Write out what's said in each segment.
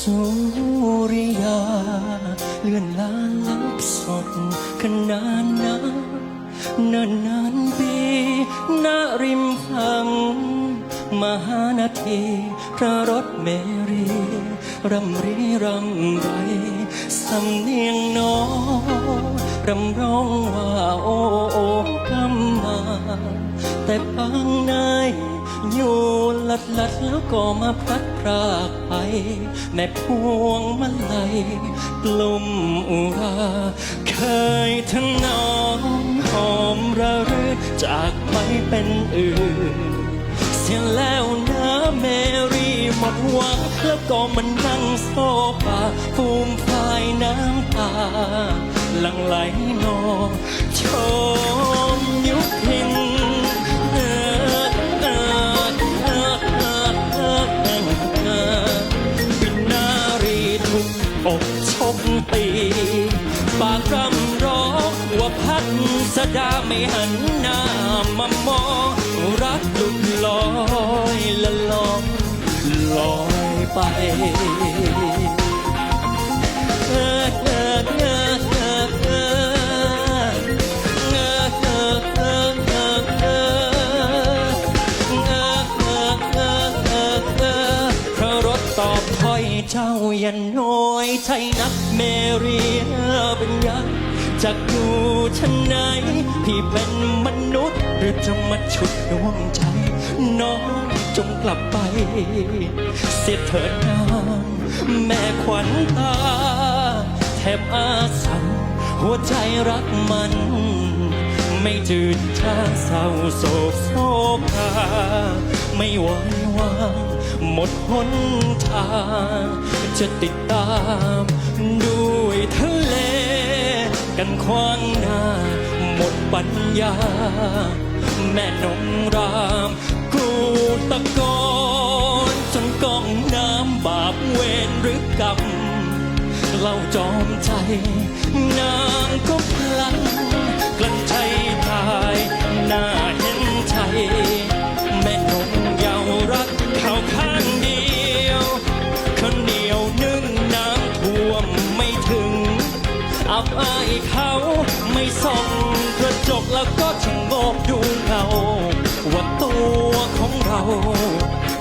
สุริยา เลื่อนลาลับสดขนานน้ำนานนานปีนริมพัง มหานาทีพระรถเมรีรำรีรำไรสำเนียงนองรำร้องว่าโอ แต่บางนายอยู่ลัดลัดแล้วก็มาพลัดพรากไปแม่พวงมาลัยกลุ่มอุรา เคยทั้งน้องหอมระรื่จากไปเป็นอื่น เสียแล้วนะเมรี่หมดหวังแล้วก็มันนั่งโซฟาฟูมฟายน้ำตาหลังไหลนองชมยุพิน ปี ปากรำร้องว่าพัดสดาไม่หันหน้ามามองรักหลุดลอยละลอยลอยไป เจ้าย่าน้อยใจนักเมรีเป็นยักษ์จากอยู่ชั้นไหนพี่เป็นมนุษย์ หรือจะมาฉุดดวงใจ น้องจงกลับไป เสียเถิดนางแม่ขวัญตาแทบอาสันหัวใจรักมัน ไม่จืดชาเศร้าโศกโศกาไม่ไหววาง หมดหนทาง จะติดตามด้วยทะเล กันขวางหน้า หมดปัญญา แม่นงรามกูตะโกนจนกองน้ำบาปเวรหรือกรรมเล่าจอมใจนางก็ เขาไม่ส่องกระจกแล้วก็ชะโงกดูเงาว่าตัวของเรา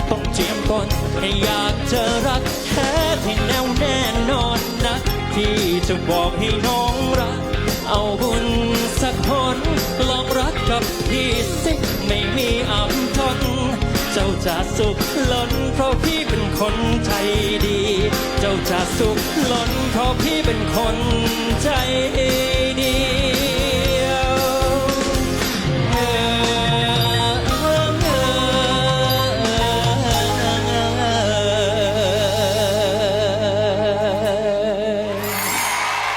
ต้องเจียมก่อนให้อยากจะรักแท้ที่แน่วแน่นอนนะ ที่จะบอกให้น้องรัก เอาบุญสักคนลองรักกับพี่สิไม่มีอับทน เจ้าจะสุขล้นเพราะพี่เป็นคนใจดี จะสุขล้นเพราะพี่เป็นคนใจ